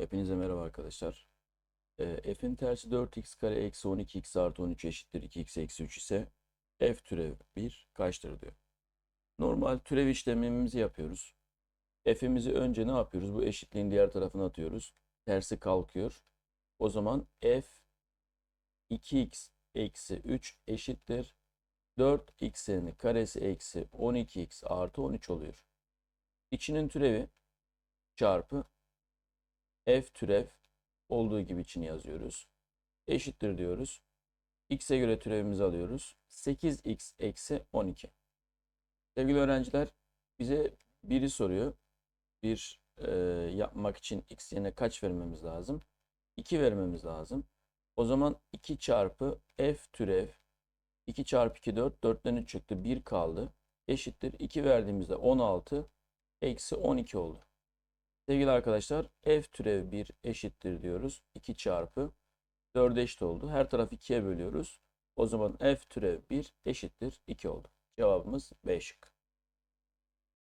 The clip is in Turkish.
Hepinize merhaba arkadaşlar. Ee, f'in tersi 4x kare eksi 12x artı 13 eşittir 2x eksi 3 ise f türev 1 kaçtır diyor. Normal türev işlemimizi yapıyoruz. f'imizi önce ne yapıyoruz? Bu eşitliğin diğer tarafına atıyoruz. Tersi kalkıyor. O zaman f 2x eksi 3 eşittir 4x'in karesi eksi 12x artı 13 oluyor. İçinin türevi çarpı f türev olduğu gibi için yazıyoruz. Eşittir diyoruz. x'e göre türevimizi alıyoruz. 8x eksi 12. Sevgili öğrenciler bize biri soruyor. Bir e, yapmak için x yerine kaç vermemiz lazım? 2 vermemiz lazım. O zaman 2 çarpı f türev 2 çarpı 2 4. 4'ten 3 çıktı. 1 kaldı. Eşittir. 2 verdiğimizde 16 eksi 12 oldu. Sevgili arkadaşlar f türev 1 eşittir diyoruz. 2 çarpı 4 eşit oldu. Her tarafı 2'ye bölüyoruz. O zaman f türev 1 eşittir 2 oldu. Cevabımız B şıkkı.